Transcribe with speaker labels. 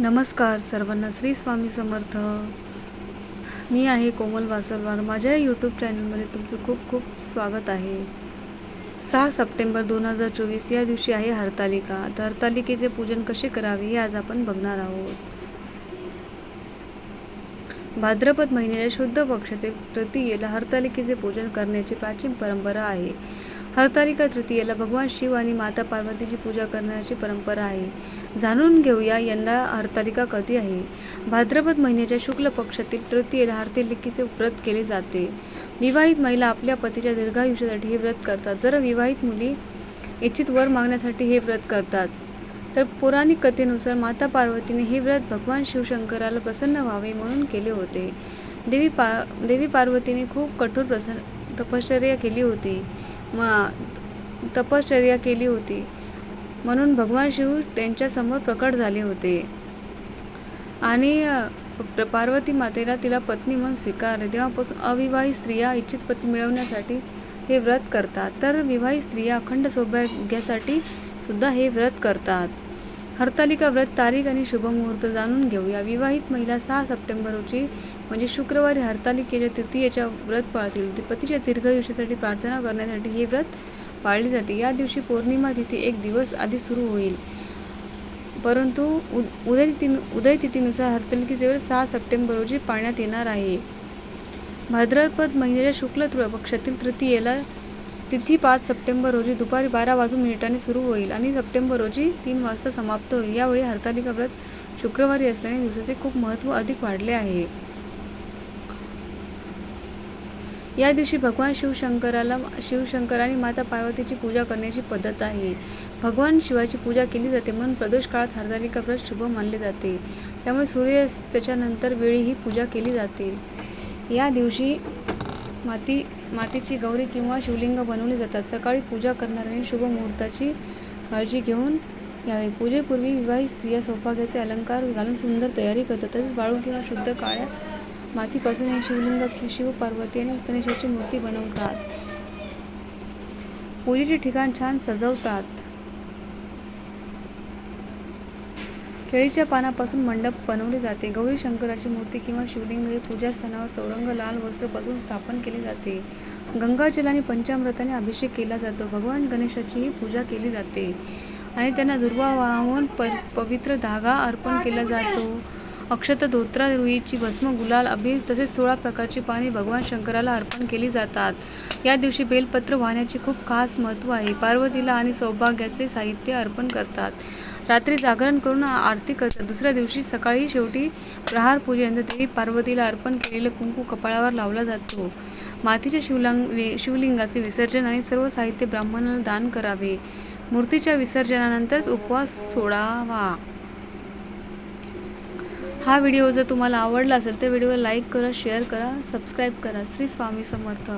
Speaker 1: नमस्कार सर्वांना श्री स्वामी समर्थ. मी आहे कोमल वासलवार माझ्या यूट्यूब चॅनलमध्ये तुमचं खूप खूप स्वागत आहे. सहा सप्टेंबर दोन हजार चोवीस या दिवशी आहे हरतालिका. तर हरतालिकेचे पूजन कसे करावे हे आज आपण बघणार आहोत. भाद्रपद महिन्याच्या शुद्ध पक्षाचे प्रतियेला हरतालिकेचे पूजन करण्याची प्राचीन परंपरा आहे. हरतालिका तृतीयेला भगवान शिव आणि माता पार्वतीची पूजा करण्याची परंपरा आहे. जाणून घेऊया यंदा हरतालिका कधी आहे. भाद्रपद महिन्याच्या शुक्ल पक्षातील तृतीयेला हरतालिकेचे व्रत केले जाते. विवाहित महिला आपल्या पतीच्या दीर्घायुष्यासाठी हे व्रत करतात. जर विवाहित मुली इच्छित वर मागण्यासाठी हे व्रत करतात तर पौराणिक कथेनुसार माता पार्वतीने हे व्रत भगवान शिवशंकराला प्रसन्न व्हावे म्हणून केले होते. देवी पा देवी पार्वतीने खूप कठोर प्रसन्न तपश्चर्या केली होती. तपश्चर्या केली होती. म्हणून भगवान शिव त्यांच्यासमोर प्रकट झाले होते. आणि पार्वती मातेला तिला पत्नी म्हणून स्वीकारले. तेव्हापासून अविवाहित स्त्रिया इच्छित पती मिळवण्यासाठी हे व्रत करतात. तर विवाहित स्त्रिया अखंड सौभाग्यासाठी सुद्धा हे व्रत करतात. हरतालिका व्रत तारीख आणि शुभमुहूर्त जाणून घेऊया विवाहित महिला सहा सप्टेंबर रोजी म्हणजे शुक्रवारी हरतालिकेच्या तृतीयेच्या व्रत पाळतील. पतीच्या दीर्घायुष्यासाठी प्रार्थना करण्यासाठी हे व्रत पाळले जाते. या दिवशी पौर्णिमा तिथी एक दिवस आधी सुरू होईल. परंतु उदय उदयतिथी उदय तिथीनुसार हरतालिकेचे व्रत सहा सप्टेंबर रोजी पाळण्यात येणार आहे. भाद्रपद महिन्याच्या शुक्ल पक्षातील तृतीयेला तिथी पाच सप्टेंबर रोजी दुपारी बारा वाजून मिनिटांनी सुरू होईल आणि सप्टेंबर रोजी तीन वाजता समाप्त होईल. यावेळी हरतालिका व्रत शुक्रवारी असल्याने दिवसाचे खूप महत्त्व अधिक वाढले आहे. या दिवशी भगवान शिवशंकराला शिवशंकर आणि माता पार्वतीची पूजा करण्याची पद्धत आहे. भगवान शिवाची पूजा केली जाते म्हणून प्रदोष काळात हरतालिका व्रत शुभ मानले जाते. त्यामुळे सूर्यास्ताच्या नंतर वेळी ही पूजा केली जाते. या दिवशी माती मातीची गौरी किंवा शिवलिंग बनवली जातात. सकाळी पूजा करणाऱ्यांनी शुभ मुहूर्ताची काळजी घेऊन यावे. पूजेपूर्वी विवाहित स्त्रिया सौभाग्याचे अलंकार घालून सुंदर तयारी करतात. तसेच वाळू किंवा शुद्ध काळ्या मातीपासून हे शिवलिंग शिव पार्वती आणि गणेशाची मूर्ती बनवतात. पूजेचे ठिकाण छान सजवतात. केळीच्या पानापासून मंडप बनवले जाते. गौरी शंकराची मूर्ती किंवा शिवलिंग हे पूजा चौरंग लाल वस्त्रपासून स्थापन केले जाते. गंगाजलाने आणि पंचामृताने अभिषेक केला जातो. भगवान गणेशाचीही पूजा केली जाते आणि त्यांना दुर्वा वाहून पवित्र धागा अर्पण केला जातो. अक्षत धोत्रा रुईची भस्म गुलाल अबीर तसेच सोळा प्रकारची पाने भगवान शंकराला अर्पण केली जातात. या दिवशी बेलपत्र वाहण्याचे खूप खास महत्त्व आहे. पार्वतीला आणि सौभाग्याचे साहित्य अर्पण करतात. रात्री जागरण करून आरती करतात. दुसऱ्या दिवशी सकाळी शेवटी प्रहार पूजेनंतर देवी पार्वतीला अर्पण केलेलं कुंकू कपाळावर लावला जातो. मातीच्या शिवलिंग शिवलिंगाचे विसर्जन आणि सर्व साहित्य ब्राह्मणाला दान करावे. मूर्तीच्या विसर्जनानंतरच उपवास सोडावा. हा व्हिडिओ जर तुम्हाला आवडला असेल तर व्हिडिओला लाईक करा शेअर करा सबस्क्राईब करा. श्री स्वामी समर्थ.